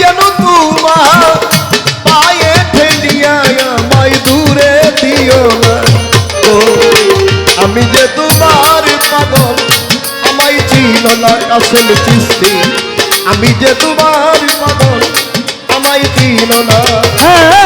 যেন তোমার পায়ে ঠেলিয়া আমায় দূরে দিও না ও আমি যে তোমার পাগল, আমায় ছিল না আসল আমি যে তোমার পাগল, আমায় ছিল না। হ্যাঁ।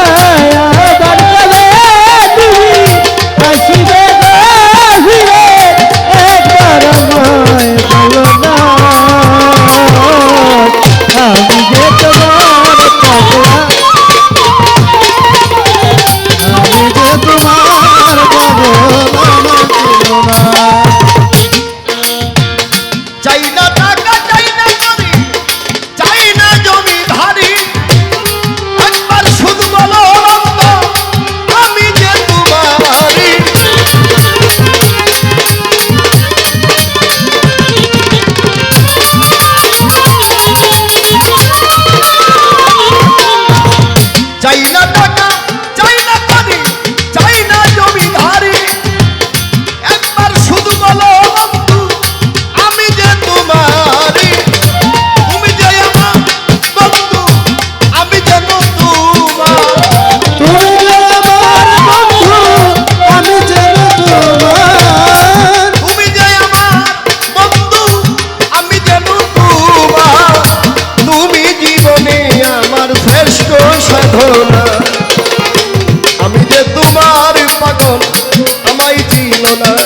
আমায় চিনো না।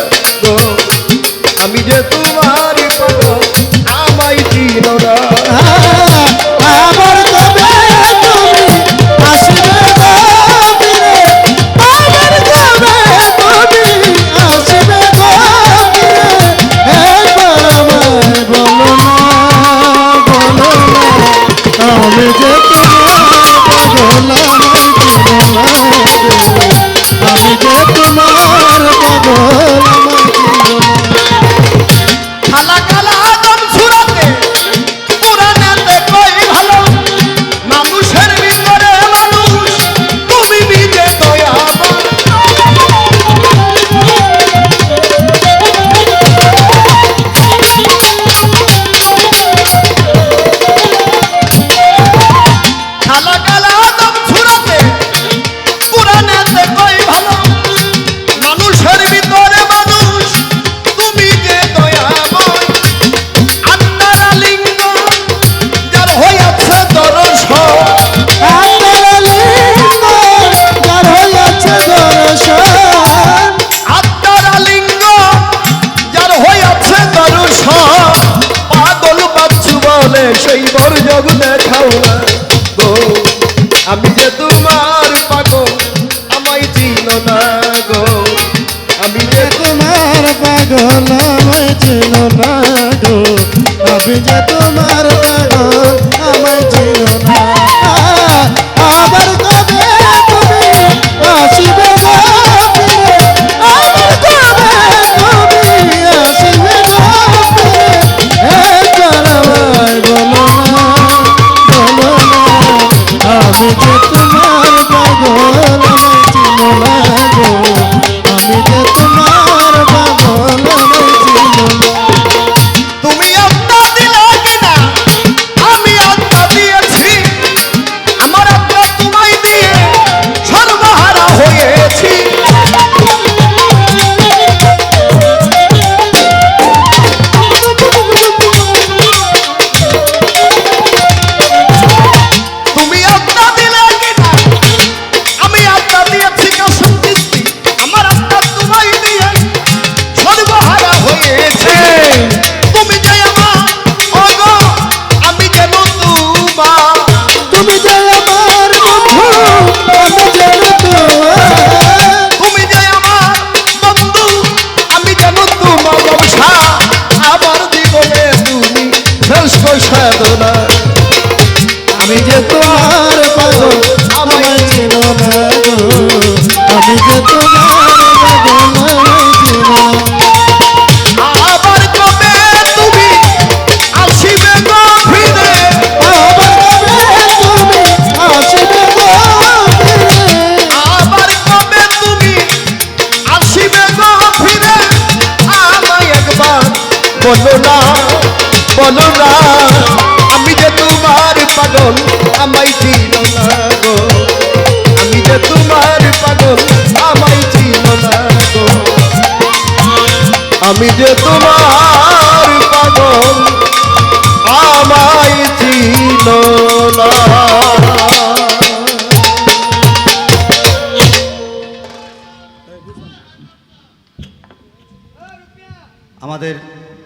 সেই বর যোগ দেখাও না গো। আমি যে তোমার পাগল, আমায় চিন না গো। আমি যে তোমার পাগল, আমায় চিন না গো। আমি যে তো পাগল।